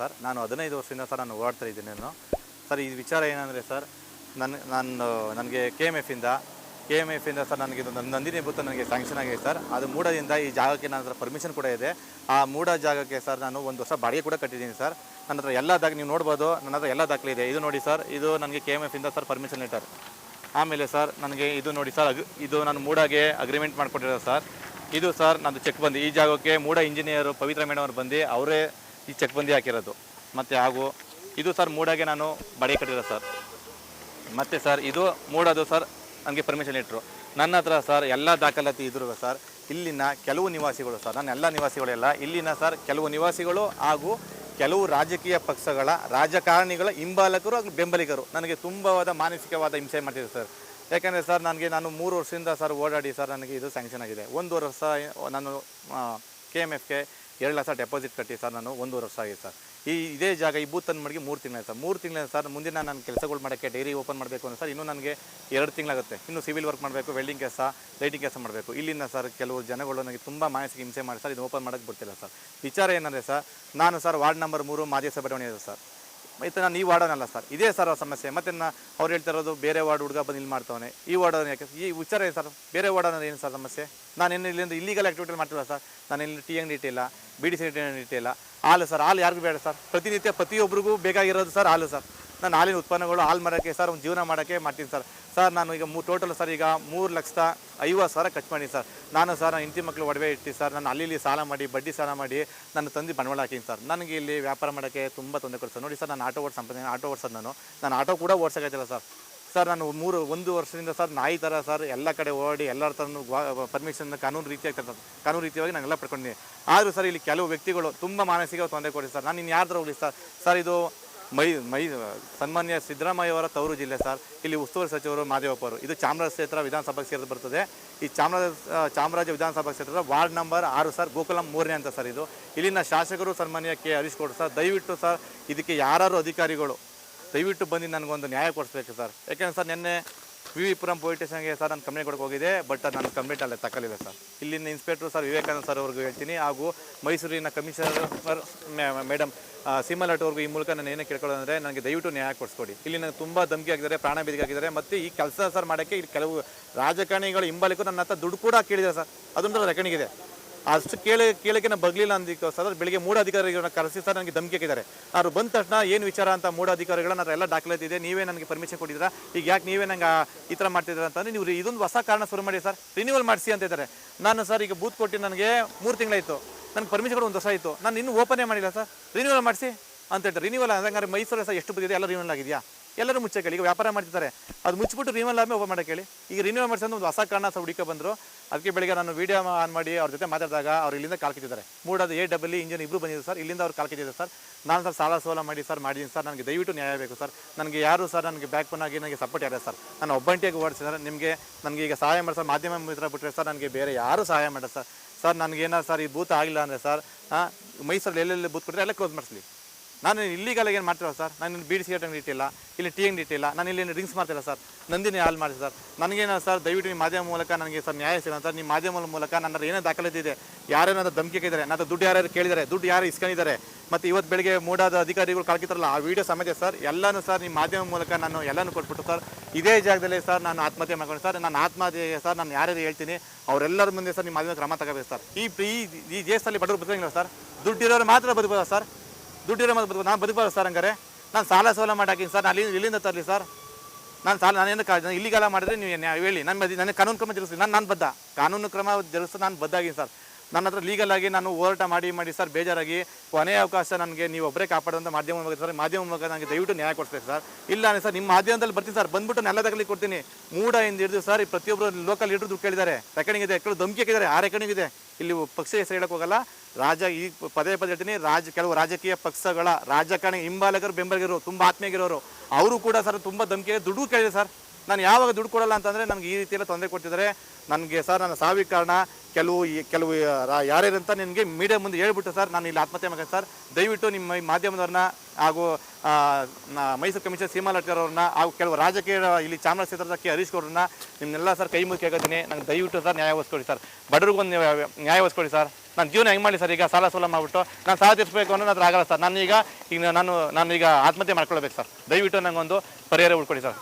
Sir. ನಾನು ಹದಿನೈದು ವರ್ಷದಿಂದ ಸರ್ ನಾನು ಓಡಾಡ್ತಾ ಇದ್ದೀನಿ ನಾನು ಸರ್, ಈ ವಿಚಾರ ಏನಂದರೆ ಸರ್ ನನ್ನ ನಾನು, ನನಗೆ ಕೆ ಎಂ ಎಫಿಂದ ಕೆ ಎಂ ಎಫಿಂದ ಸರ್ ನನಗೆ ಇದೊಂದು ನಂದಿನಿ ಭೂತ ನನಗೆ ಸ್ಯಾಂಕ್ಷನ್ ಆಗಿದೆ ಸರ್. ಅದು ಮೂಡದಿಂದ ಈ ಜಾಗಕ್ಕೆ ನನ್ನ ಹತ್ರ ಪರ್ಮಿಷನ್ ಕೂಡ ಇದೆ. ಆ ಮೂಡ ಜಾಗಕ್ಕೆ ಸರ್ ನಾನು ಒಂದು ವರ್ಷ ಬಾಡಿಗೆ ಕೂಡ ಕಟ್ಟಿದ್ದೀನಿ ಸರ್. ನನ್ನ ಹತ್ರ ಎಲ್ಲ ದಾಖಲೆ ನೀವು ನೋಡ್ಬೋದು, ನನ್ನ ಹತ್ರ ಎಲ್ಲ ದಾಖಲೆ ಇದೆ. ಇದು ನೋಡಿ ಸರ್, ಇದು ನನಗೆ ಕೆ ಎಂ ಎಫಿಂದ ಸರ್ ಪರ್ಮಿಷನ್ ಲೆಟರ್ ಆಮೇಲೆ ಸರ್, ನನಗೆ ಇದು ನೋಡಿ ಸರ್, ಅಗ್, ಇದು ನಾನು ಮೂಡಾಗೆ ಅಗ್ರಿಮೆಂಟ್ ಮಾಡಿಕೊಟ್ಟಿರೋದು ಸರ್. ಇದು ಸರ್, ನಂದು ಚೆಕ್ ಬಂದು, ಈ ಜಾಗಕ್ಕೆ ಮೂಡ ಇಂಜಿನಿಯರು ಪವಿತ್ರ ಮೇಡಮ್ ಅವ್ರು ಬಂದು, ಅವರೇ ಈ ಚಕ್ಬಂದಿ ಹಾಕಿರೋದು. ಮತ್ತು ಹಾಗೂ ಇದು ಸರ್ ಮೂಡಾಗೆ ನಾನು ಬಾಡಿಗೆ ಕಟ್ಟಿರೋದು ಸರ್ ಮತ್ತು ಸರ್ ಇದು ಮೂಡೋದು ಸರ್ ನನಗೆ ಪರ್ಮಿಷನ್ ಇಟ್ಟರು ನನ್ನ ಹತ್ರ ಸರ್ ಎಲ್ಲ ದಾಖಲಾತಿ ಇದ್ರು ಸರ್ ಇಲ್ಲಿನ ಕೆಲವು ನಿವಾಸಿಗಳು ಸರ್ ನನ್ನ ಎಲ್ಲ ನಿವಾಸಿಗಳೆಲ್ಲ ಇಲ್ಲಿನ ಸರ್ ಕೆಲವು ನಿವಾಸಿಗಳು ಹಾಗೂ ಕೆಲವು ರಾಜಕೀಯ ಪಕ್ಷಗಳ ರಾಜಕಾರಣಿಗಳ ಹಿಂಬಾಲಕರು ಹಾಗೂ ಬೆಂಬಲಿಗರು. ನನಗೆ ತುಂಬವಾದ ಮಾನಸಿಕವಾದ ಹಿಂಸೆ ಮಾಡ್ತಿದೆ ಸರ್ ಯಾಕೆಂದರೆ ಸರ್ ನನಗೆ ನಾನು ಮೂರು ವರ್ಷದಿಂದ ಸರ್ ಓಡಾಡಿ ಸರ್ ನನಗೆ ಇದು ಸ್ಯಾಂಕ್ಷನ್ ಆಗಿದೆ. ಒಂದು ವರ್ಷ ನಾನು ಕೆ ಎಂ ಎಫ್ಗೆ ಎರಡು ಲಕ್ಷ ಡೆಪಾಸಿಟ್ ಕಟ್ಟಿ ಸರ್ ನಾನು ಒಂದೂವರೆ ವರ್ಷ ಆಗಿದೆ ಸರ್. ಈ ಇದೇ ಜಾಗ ಈ ಬೂತ್ ತಂದು ಮಡಿಗೆ ಮೂರು ತಿಂಗಳ ಸರ್. ಮೂರು ತಿಂಗಳ ಸರ್. ಮುಂದಿನ ನಾನು ಕೆಲಸಗಳು ಮಾಡೋಕ್ಕೆ ಡೈರಿ ಓಪನ್ ಮಾಡಬೇಕು ಅಂದರೆ ಸರ್, ಇನ್ನೂ ನನಗೆ ಎರಡು ತಿಂಗಳಾಗುತ್ತೆ. ಇನ್ನು ಸಿವಿಲ್ ವರ್ಕ್ ಮಾಡಬೇಕು ವೆಲ್ಡಿಂಗ್ ಕೆಲಸ ಲೈಟಿಂಗ್ ಕೆಲಸ ಮಾಡಬೇಕು. ಇಲ್ಲಿಂದ ಸರ್ ಕೆಲವು ಜನಗಳು ನನಗೆ ತುಂಬ ಮಾನಸಿಕ ಹಿಂಸೆ ಮಾಡಿ ಸರ್ ಇದು ಓಪನ್ ಮಾಡೋಕ್ಕೆ ಬಿಡ್ತಿಲ್ಲ ಸರ್. ವಿಚಾರ ಏನಂದರೆ ಸರ್, ನಾನು ಸರ್ ವಾರ್ಡ್ ನಂಬರ್ ಮೂರು ಮಾಜಿ ಸಭೆ ಸರ್. ನಾನು ಈ ವಾರ್ಡನಲ್ಲ ಸರ್. ಇದೇ ಸರ್ ಸಮಸ್ಯೆ. ಮತ್ತೆ ಅವ್ರು ಹೇಳ್ತಾ ಇರೋದು, ಬೇರೆ ವಾರ್ಡ್ ಹುಡುಗ ಬಂದು ಇಲ್ಲಿ ಮಾಡ್ತಾವನೆ. ಈ ವಾರ್ಡ್ ಯಾಕೆ? ಈ ವಿಚಾರ ಏನು ಸರ್? ಬೇರೆ ವಾರ್ಡ್ ಏನು ಸರ್ ಸಮಸ್ಯೆ? ನಾನು ಇಲ್ಲಿಂದ ಇಲ್ಲಿಗಲ್ ಆ್ಯಕ್ಟಿವಿಟಿ ಮಾಡ್ತಿಲ್ಲ ಸರ್. ನಾನು ಇಲ್ಲಿ ಟಿ ಅಂಗಡಿ ಇಟ್ಟಿಲ್ಲ ಬಿ ಡಿ ಸಿ ಇಟ್ಟಿಲ್ಲ ಹಾಲು ಸರ್. ಹಾಲು ಯಾರಿಗೂ ಬೇಡ ಸರ್. ಪ್ರತಿನಿತ್ಯ ಪ್ರತಿಯೊಬ್ಬರಿಗೂ ಬೇಕಾಗಿರೋದು ಸರ್ ಹಾಲು ಸರ್. ನಾನು ಹಾಲಿನ ಉತ್ಪನ್ನಗಳು, ಹಾಲು ಮಾಡೋಕ್ಕೆ ಸರ್, ಒಂದು ಜೀವನ ಮಾಡೋಕ್ಕೆ ಮಾಡ್ತೀನಿ ಸರ್. ಸರ್, ನಾನು ಈಗ ಮೂ ಟೋಟಲ್ ಸರ್, ಈಗ ಮೂರು ಲಕ್ಷದ ಐವತ್ತು ಸಾವಿರ ಖರ್ಚು ಮಾಡಿ ಸರ್. ನಾನು ಸರ್, ನನ್ನ ಹೆಂಡತಿ ಮಕ್ಕಳು ಒಡವೆ ಇಟ್ಟು ಸರ್ ನಾನು ಅಲ್ಲಿ ಸಾಲ ಮಾಡಿ, ಬಡ್ಡಿ ಸಾಲ ಮಾಡಿ ನನ್ನ ತಂದೆ ಬಂಡವಾಳ ಹಾಕೀನಿ ಸರ್. ನನಗೆ ಇಲ್ಲಿ ವ್ಯಾಪಾರ ಮಾಡೋಕ್ಕೆ ತುಂಬ ತೊಂದರೆ ಕೊಡ್ತಾರೆ. ನೋಡಿ ಸರ್ ನಾನು ಆಟೋ ಓಡಿಸ್ ಸಂಪಾದನೆ ಆಟೋ ಓಡಿಸೋದು ನಾನು. ನಾನು ಆಟೋ ಕೂಡ ಓಡ್ಸೋಕ್ಕಾಯ್ತಿಲ್ಲ ಸರ್. ಸರ್, ನಾನು ಮೂರು, ಒಂದು ವರ್ಷದಿಂದ ಸರ್, ನಾಯಿ ಥರ ಸರ್, ಎಲ್ಲ ಕಡೆ ಓಡಿ, ಎಲ್ಲರ ಥರನೂ ಪರ್ಮಿಷನ್ ಕಾನೂನು ರೀತಿಯಾಗಿ ತರ್ತದೆ ಕಾನೂನು ರೀತಿಯಾಗಿ ನಾನೆಲ್ಲ ಪಡ್ಕೊಂಡಿದ್ದೀನಿ. ಆದರೂ ಸರ್, ಇಲ್ಲಿ ಕೆಲವು ವ್ಯಕ್ತಿಗಳು ತುಂಬ ಮಾನಸಿಕ ತೊಂದರೆ ಕೊಡಿ ಸರ್. ನಾನು ಇನ್ನು ಯಾರ ಹೋಗಲಿ ಸರ್? ಸರ್, ಇದು ಮೈ ಮೈ, ಸನ್ಮಾನ್ಯ ಸಿದ್ದರಾಮಯ್ಯ ಅವರ ತವರು ಜಿಲ್ಲೆ ಸರ್. ಇಲ್ಲಿ ಉಸ್ತುವಾರಿ ಸಚಿವರು ಮಾದೇವಪ್ಪ ಇದು ಚಾಮರಾಜ ಕ್ಷೇತ್ರ ವಿಧಾನಸಭಾ ಕ್ಷೇತ್ರ ಬರ್ತದೆ. ಈ ಚಾಮರಾಜ ಚಾಮರಾಜ ವಿಧಾನಸಭಾ ಕ್ಷೇತ್ರದ ವಾರ್ಡ್ ನಂಬರ್ ಆರು ಸರ್, ಗೋಕುಲಂ ಮೂರನೇ ಅಂತ ಸರ್ ಇದು. ಇಲ್ಲಿನ ಶಾಸಕರು ಸನ್ಮಾನ್ಯ ಕೆ. ಹರೀಶ್ ಸರ್, ದಯವಿಟ್ಟು ಸರ್, ಇದಕ್ಕೆ ಯಾರು ಅಧಿಕಾರಿಗಳು ದಯವಿಟ್ಟು ಬಂದು ನನಗೊಂದು ನ್ಯಾಯ ಕೊಡಿಸ್ಬೇಕು ಸರ್. ಯಾಕೆಂದ್ರೆ ಸರ್, ನಿನ್ನೆ ವಿ ವಿ ಪುರಂ ಪೊಲೀಸ್ ಸ್ಟೇಷನ್ಗೆ ಸರ್ ನಾನು ಕಂಪ್ಲೇಂಟ್ ಕೊಡಕ್ಕೆ ಹೋಗಿದೆ ಬಟ್ ನಾನು ಕಂಪ್ಲೇಂಟ್ ಅಲ್ಲೇ ತಕ್ಕಲಿಲ್ಲ ಸರ್. ಇಲ್ಲಿನ ಇನ್ಸ್ಪೆಕ್ಟ್ರು ಸರ್ ವಿವೇಕಾನಂದ ಸರ್ ಅವ್ರಿಗೂ ಹೇಳ್ತೀನಿ, ಹಾಗೂ ಮೈಸೂರಿನ ಕಮಿಷನರ್ ಮೇಡಮ್ ಸಿಮಲಟ್ ಅವ್ರಿಗೂ ಈ ಮೂಲಕ ನಾನು ಏನೇ ಕೇಳ್ಕೊಳ್ಳೋದಂದ್ರೆ ನನಗೆ ದಯವಿಟ್ಟು ನ್ಯಾಯ ಕೊಡಿಸ್ಕೊಡಿ. ಇಲ್ಲಿ ನನಗೆ ತುಂಬ ಧಮಕಿ ಆಗಿದ್ದಾರೆ, ಪ್ರಾಣ ಬೇದಿಗೆ ಆಗಿದ್ದಾರೆ, ಮತ್ತು ಈ ಕೆಲಸ ಸರ್ ಮಾಡೋಕ್ಕೆ ಇಲ್ಲಿ ಕೆಲವು ರಾಜಕಾರಣಿಗಳು ಹಿಂಬಾಲಿಗೂ ನನ್ನ ಹತ್ರ ದುಡ್ಡು ಕೂಡ ಕೇಳಿದ್ದಾರೆ ಸರ್. ಅದೊಂದು ರೆಕಣಿಗಿದೆ. ಅಷ್ಟು ಕೇಳಿ ಕೇಳಕ್ಕೆ ನಾನು ಬಗ್ಲಿಲ್ಲ ಅಂದಿಕ್ಕೆ ಸರ್ ಬೆಳಿಗ್ಗೆ ಮೂಡ ಅಧಿಕಾರಿಗಳನ್ನ ಕರೆಸಿ ಸರ್ ನನಗೆ ಧಮಕಿ ಹಾಕಿದ್ದಾರೆ. ಅವರು ಬಂದ ತಕ್ಷಣ ಏನು ವಿಚಾರ ಅಂತ ಮೂಡ ಅಧಿಕಾರಿಗಳನ್ನ ನಾನು ಎಲ್ಲ ದಾಖಲಾತಿ ಇದೆ ನೀವೇ ನನಗೆ ಪರ್ಮಿಷನ್ ಕೊಟ್ಟಿದ್ದೀರಾ? ಈಗ ಯಾಕೆ ನೀವೇ ನಂಗೆ ಈ ಥರ ಮಾಡ್ತಿದ್ದೀರಾ ಅಂತಂದರೆ ನೀವು ಇದೊಂದು ಹೊಸ ಕಾರಣ ಶುರು ಮಾಡಿ ಸರ್. ರಿನ್ಯೂವಲ್ ಮಾಡಿಸಿ ಅಂತ ಇದ್ದಾರೆ. ನಾನು ಸರ್ ಈಗ ಬೂತ್ ಕೊಟ್ಟು ನನಗೆ ಮೂರು ತಿಂಗಳಾಯಿತು. ನನಗೆ ಪರ್ಮಿಷನ್ ಕೂಡ ಒಂದು ಹೊಸ ಆಯಿತು. ನಾನು ಇನ್ನೂ ಓಪನೇ ಮಾಡಿಲ್ಲ ಸರ್. ರಿನ್ಯೂವಲ್ ಮಾಡಿಸಿ ಅಂತ ಹೇಳ್ತಾರೆ. ರಿನ್ಯೂವಲ್ ಹಂಗಾರೆ ಮೈಸೂರು ಸರ್ ಎಷ್ಟು ಬಂದಿದೆ ಎಲ್ಲ ರಿನ್ಯೂವಲ್ ಆಗಿದೆಯಾ? ಎಲ್ಲರೂ ಮುಚ್ಚೆ ಕೇಳಿ ಈಗ ವ್ಯಾಪಾರ ಮಾಡ್ತಿದ್ದಾರೆ. ಅದು ಮುಚ್ಚಿಬಿಟ್ಟು ರಿನ್ಯೂವಲ್ ಆದ್ಮೇಲೆ ಓಪನ್ ಮಾಡಕ್ಕೆ ಹೇಳಿ. ಈಗ ರಿನ್ಯೂವಲ್ ಮಾಡಿಸಿ ಒಂದು ಹೊಸ ಕಾರಣ ಸಹ ಹುಡುಕ ಬಂದರು. ಅದಕ್ಕೆ ಬೆಳಿಗ್ಗೆ ನಾನು ವೀಡಿಯೋ ಆನ್ ಮಾಡಿ ಅವ್ರ ಜೊತೆ ಮಾತಾಡಿದಾಗ ಅವ್ರು ಇಲ್ಲಿಂದ ಕಾಲ್ ಕಿತ್ತಿದ್ದಾರೆ. ಮೂಡೋದು ಎ ಡಬಲ್ ಇಂಜಿನ್ ಇಬ್ಬರು ಬಂದಿದ್ದಾರೆ ಸರ್. ಇಲ್ಲಿಂದ ಅವ್ರು ಕಾಲ್ ಕಿತ್ತಿದ್ದಾರೆ ಸರ್. ನಾನು ಸರ್ ಸಾಲ ಸೋಲ ಮಾಡಿ ಸರ್ ಮಾಡಿದ್ದೀನಿ ಸರ್. ನನಗೆ ದಯವಿಟ್ಟು ನ್ಯಾಯ ಬೇಕು ಸರ್. ನನಗೆ ಯಾರು ಸರ್ ನನಗೆ ಬ್ಯಾಕ್ ಪೋನ್ ಆಗಿ ನನಗೆ ಸಪೋರ್ಟ್ ಯಾರು ಸರ್. ನಾನು ಒಬ್ಬಂಟಿಯಾಗಿ ಓಡಿಸಿದ್ರೆ ನಿಮಗೆ ನನಗೆ ಈಗ ಸಹಾಯ ಮಾಡಿ ಸರ್. ಮಾಧ್ಯಮ ಮಿತ್ರ ಬಿಟ್ಟರೆ ಸರ್ ನನಗೆ ಬೇರೆ ಯಾರು ಸಹಾಯ ಮಾಡೋ ಸರ್. ಸರ್ ನನಗೇನೋ ಸರ್ ಈ ಬೂತ್ ಆಗಿಲ್ಲ ಅಂದರೆ ಸರ್ ಹಾಂ ಮೈಸೂರಲ್ಲಿ ಎಲ್ಲೆಲ್ಲಿ ಬೂತ್ ಕೊಟ್ಟರೆ ಎಲ್ಲ ಕ್ಲೋಸ್ ಮಾಡಿಸ್ಲಿ. ನಾನು ಇಲ್ಲಿಗಾಲ ಏನು ಮಾಡ್ತಿಲ್ಲ ಸರ್? ನಾನು ಬೀಡಿ ಸಿಗರೇಟ್ ಅಂಗಡಿ ಇಟ್ಟಿಲ್ಲ, ಇಲ್ಲಿ ಟೀ ಅಂಗಡಿ ಇಟ್ಟಿಲ್ಲ, ನಾನು ಇಲ್ಲಿ ಡ್ರಿಂಕ್ಸ್ ಮಾಡ್ತಿಲ್ಲ ಸರ್? ನಂದಿನಿ ಹಾಲ್ ಮಾಡಿ ಸರ್. ನನಗೇನು ಸರ್, ದಯವಿಟ್ಟು ನಿಮ್ಮ ಮಾಧ್ಯಮ ಮೂಲಕ ನನಗೆ ಸರ್ ನ್ಯಾಯ ಸಿಗೋಣ ಸರ್. ನಿಮ್ಮ ಮಾಧ್ಯಮ ಮೂಲಕ ನನ್ನ ಏನೇ ಇದೆ ಯಾರೇನಾದ್ರು ಧಮಕಿ ಹಾಕಿದ್ದಾರೆ ನಾನು ದುಡ್ಡು ಯಾರು ಕೇಳಿದ್ದಾರೆ, ದುಡ್ಡು ಯಾರು ಇಸ್ಕೊಂಡಿದ್ದಾರೆ, ಮತ್ತು ಇವತ್ತು ಬೆಳಗ್ಗೆ ಮೂಡಾದ ಅಧಿಕಾರಿಗಳು ಕಳ್ಕಿತಾರಲ್ಲ ಆ ವಿಡಿಯೋ ಸಮೇತ ಸರ್, ಎಲ್ಲನೂ ಸರ್ ನಿಮ್ಮ ಮಾಧ್ಯಮ ಮೂಲಕ ನಾನು ಎಲ್ಲನೂ ಕೊಟ್ಬಿಟ್ಟು ಸರ್, ಇದೇ ಜಾಗದಲ್ಲಿ ಸರ್ ನಾನು ಆತ್ಮಹತ್ಯೆ ಮಾಡ್ಕೊಂಡು ಸರ್ ನಾನು ಆತ್ಮಹತ್ಯೆ ಸರ್ ನಾನು ಯಾರ್ಯಾರು ಹೇಳ್ತೀನಿ, ಅವರೆಲ್ಲರ ಮುಂದೆ ಸರ್ ನಿಮ್ಮ ಮಾಧ್ಯಮ ಕ್ರಮ ತಗೋಬೇಕು ಸರ್. ಈ ಈ- ಈ ದೇಶದಲ್ಲಿ ಬಡವರು ಬದುಕಂಗಿಲ್ಲ ಸರ್. ದುಡ್ಡಿರೋರು ಮಾತ್ರ ಬದುಕೋದ ಸರ್. ದುಡ್ಡಿರೋ ಮತ್ತೆ ಬದುಕು ನಾನು ಬದುಕಬಾರ್ದು ಸರ್ ಹಂಗಾರೆ. ನಾನು ಸಾಲ ಸೋಲ ಮಾಡಿ ಹಾಕಿನಿ ಸರ್. ನಾನು ಇಲ್ಲಿಂದ ತರಲಿ ಸರ್. ನಾನು ಸಾಲ ನಾನೇನು ಕಾ ಇಲ್ಲಿಗೆಲ್ಲ ಮಾಡಿದ್ರೆ ನೀವು ಹೇಳಿ. ನನ್ನ ನನಗೆ ಕಾನೂನು ಕ್ರಮ ಜರುಗಿಸಿ ನಾನು ನಾನು ಬದ್ಧ. ಕಾನೂನು ಕ್ರಮ ಜರುಗಿಸ್ತಾ ನಾನು ಬದ್ದಾಗಿನಿ ಸರ್. ನನ್ನ ಹತ್ರ ಲೀಗಲ್ ಆಗಿ ನಾನು ಹೋರಾಟ ಮಾಡಿ ಮಾಡಿ ಸರ್ ಬೇಜಾರಾಗಿ ಕೊನೆಯ ಅವಕಾಶ ನನಗೆ ನೀವು ಒಬ್ಬರೇ ಕಾಪಾಡುವಂಥ ಮಾಧ್ಯಮ ಮೂಲಕ ಸರ್, ಮಾಧ್ಯಮ ಮೂಲಕ ನನಗೆ ದಯವಿಟ್ಟು ನ್ಯಾಯ ಕೊಡಿಸ್ಬೇಕು ಸರ್. ಇಲ್ಲ ಸರ್, ನಿಮ್ಮ ಮಾಧ್ಯಮದಲ್ಲಿ ಬರ್ತೀನಿ ಸರ್. ಬಂದ್ಬಿಟ್ಟು ನೆಲ ತಗಲಿ ಕೊಡ್ತೀನಿ. ಮೂಡ ಎಂದು ಹಿಡಿದು ಸರ್, ಈ ಪ್ರತಿಯೊಬ್ಬರು ಲೋಕಲ್ ಲೀಡರ್ ದುಡ್ಡು ಕೇಳಿದ್ದಾರೆ. ರೆಕಾರ್ಡಿಂಗ್ ಇದೆ ಕೆಲವು ಧಮಕಿ ಹಾಕಿದ್ದಾರೆ. ಆ ರೆಕಾರ್ಡಿಂಗ್ ಇದೆ. ಇಲ್ಲಿ ಪಕ್ಷ ಹೆಸರು ಹೇಳಕ್ಕೆ ಹೋಗಲ್ಲ. ರಾಜ, ಈ ಪದೇ ಪದೇ ಹೇಳ್ತೀನಿ, ರಾಜ, ಕೆಲವು ರಾಜಕೀಯ ಪಕ್ಷಗಳ ರಾಜಕಾರಣಿ ಹಿಂಬಾಲಕರು, ಬೆಂಬಲಿಗರು, ತುಂಬ ಆತ್ಮೀಯಗಿರೋರು ಅವರು ಕೂಡ ಸರ್, ತುಂಬ ಧಮಕಿ ದುಡ್ಡು ಕೇಳಿದೆ ಸರ್. ನಾನು ಯಾವಾಗ ದುಡ್ಡು ಕೊಡಲ್ಲ ಅಂತಂದರೆ ನನಗೆ ಈ ರೀತಿ ಎಲ್ಲ ತೊಂದರೆ ಕೊಡ್ತಿದ್ದಾರೆ ನನಗೆ ಸರ್, ನನ್ನ ಸಾವಿಗೆ ಕಾರಣ ಕೆಲವು ಕೆಲವು ಯಾರ್ಯಾರಂತ ನಿನಗೆ ಮೀಡಿಯಾ ಮುಂದೆ ಹೇಳ್ಬಿಟ್ಟು ಸರ್, ನಾನು ಇಲ್ಲಿ ಆತ್ಮಹತ್ಯೆ ಮಾಡಿ ಸರ್, ದಯವಿಟ್ಟು ನಿಮ್ಮ ಮಾಧ್ಯಮದವ್ರನ್ನ ಹಾಗೂ ಮೈಸೂರು ಕಮಿಷನರ್ ಸೀಮಾ ಲಟ್ಕರ್ ಅವ್ರನ್ನ ಹಾಗೂ ಕೆಲವು ರಾಜಕೀಯ ಇಲ್ಲಿ ಚಾಮರಾಜ ಕ್ಷೇತ್ರದ ಕೆ ಹರೀಶ್ ಅವ್ರನ್ನ ನಿಮ್ಮನ್ನೆಲ್ಲ ಸರ್ ಕೈ ಮುಗಿ ಕೇಳ್ಕೊತೀನಿ. ನಂಗೆ ದಯವಿಟ್ಟು ಸರ್ ನ್ಯಾಯ ಒಸ್ಕೊಡಿ ಸರ್. ಬಡವ್ರಿಗೊಂದು ನ್ಯಾಯ- ಒಸ್ಕೊಡಿ ಸರ್. ನಾನು ಜೀವನ ಹೆಂಗೆ ಮಾಡಿ ಸರ್ ಈಗ ಸಾಲ ಸೋಲ ಮಾಡಿಬಿಟ್ಟು? ನಾನು ಸಾಲ ತೀರಿಸಬೇಕು ಅನ್ನೋದು ಅದ್ರ ಆಗಲ್ಲ ಸರ್. ನಾನು ಈಗ ಈಗ ನಾನು ನಾನು ಈಗ ಆತ್ಮಹತ್ಯೆ ಮಾಡ್ಕೊಳ್ಬೇಕು ಸರ್. ದಯವಿಟ್ಟು ನನಗೊಂದು ಪರಿಹಾರ ಉಳ್ಕೊಡಿ ಸರ್.